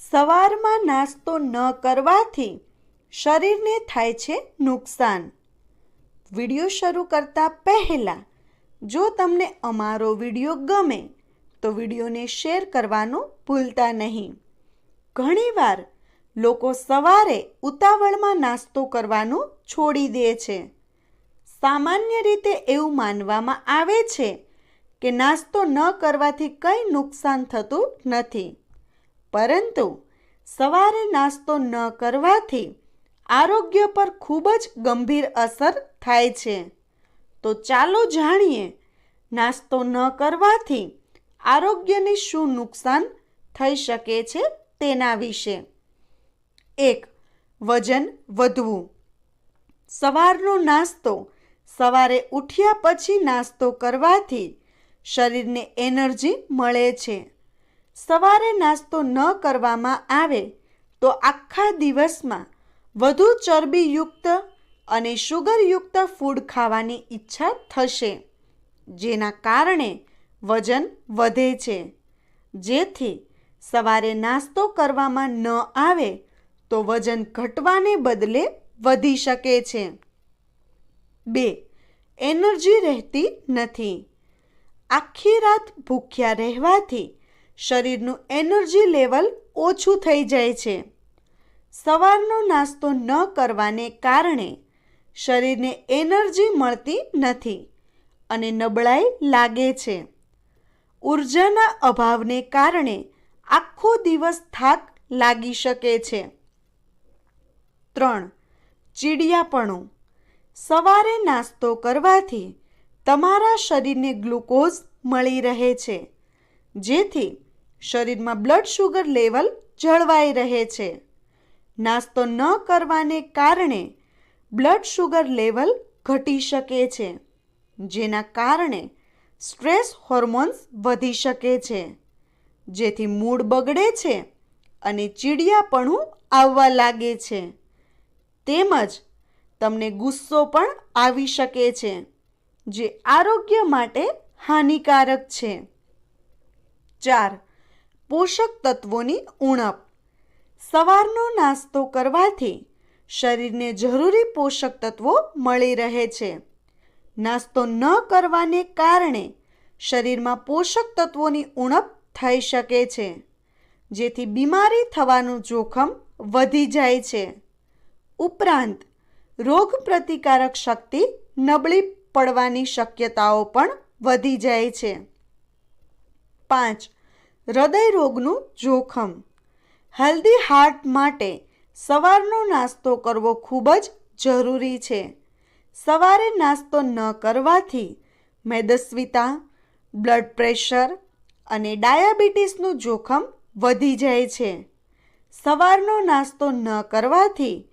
સવારમાં નાસ્તો ન કરવાથી શરીરને થાય છે નુકસાન. વીડિયો શરૂ કરતા પહેલાં, જો તમને અમારો વીડિયો ગમે, તો વિડીયોને શેર કરવાનું ભૂલતા નહીં. ઘણીવાર લોકો સવારે ઉતાવળમાં નાસ્તો કરવાનું છોડી દે છે. સામાન્ય રીતે એવું માનવામાં આવે છે કે નાસ્તો ન કરવાથી કંઈ નુકસાન થતું નથી. પરંતુ સવારે નાસ્તો ન કરવાથી આરોગ્ય પર ખૂબ જ ગંભીર અસર થાય છે. તો ચાલો જાણીએ, નાસ્તો ન કરવાથી આરોગ્યને શું નુકસાન થઈ શકે છે તેના વિશે. એક, વજન વધવું. સવારનો નાસ્તો સવારે ઉઠ્યા પછી નાસ્તો કરવાથી શરીરને એનર્જી મળે છે. સવારે નાસ્તો ન કરવામાં આવે, તો આખા દિવસમાં વધુ ચરબીયુક્ત અને શુગરયુક્ત ફૂડ ખાવાની ઈચ્છા થશે, જેના કારણે વજન વધે છે. જેથી સવારે નાસ્તો કરવામાં ન આવે, તો વજન ઘટવાને બદલે વધી શકે છે. બે, એનર્જી રહેતી નથી. આખી રાત ભૂખ્યા રહેવાથી શરીરનું એનર્જી લેવલ ઓછું થઈ જાય છે. સવારનો નાસ્તો ન કરવાને કારણે શરીરને એનર્જી મળતી નથી અને નબળાઈ લાગે છે. ઉર્જાના અભાવને કારણે આખો દિવસ થાક લાગી શકે છે. ત્રણ, ચીડિયાપણું. સવારે નાસ્તો કરવાથી તમારા શરીરને ગ્લુકોઝ મળી રહે છે, જેથી શરીરમાં બ્લડ શુગર લેવલ જળવાઈ રહે છે. નાસ્તો ન કરવાને કારણે બ્લડ શુગર લેવલ ઘટી શકે છે, જેના કારણે સ્ટ્રેસ હોર્મોન્સ વધી શકે છે. જેથી મૂડ બગડે છે અને ચીડિયાપણું આવવા લાગે છે. તેમજ તમને ગુસ્સો પણ આવી શકે છે, જે આરોગ્ય માટે હાનિકારક છે. ચાર પોષક તત્વોની ઉણપ. સવારનો નાસ્તો કરવાથી શરીરને જરૂરી પોષક તત્વો મળી રહે છે. નાસ્તો ન કરવાને કારણે શરીરમાં પોષક તત્વોની ઉણપ થઈ શકે છે, જેથી બીમારી થવાનું જોખમ વધી જાય છે. ઉપરાંત, રોગ પ્રતિકારક શક્તિ નબળી પડવાની શક્યતાઓ પણ વધી જાય છે. પાંચ હૃદય રોગનું જોખમ. હેલ્ધી હાર્ટ માટે સવારનો નાસ્તો કરવો ખૂબ જ જરૂરી છે. સવારે નાસ્તો ન કરવાથી મેદસ્વીતા, બ્લડ પ્રેશર અને ડાયાબિટીસનું જોખમ વધી જાય છે. સવારનો નાસ્તો ન કરવાથી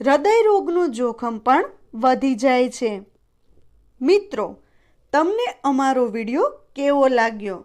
હૃદય રોગનું જોખમ પણ વધી જાય છે. મિત્રો, તમને અમારો વીડિયો કેવો લાગ્યો?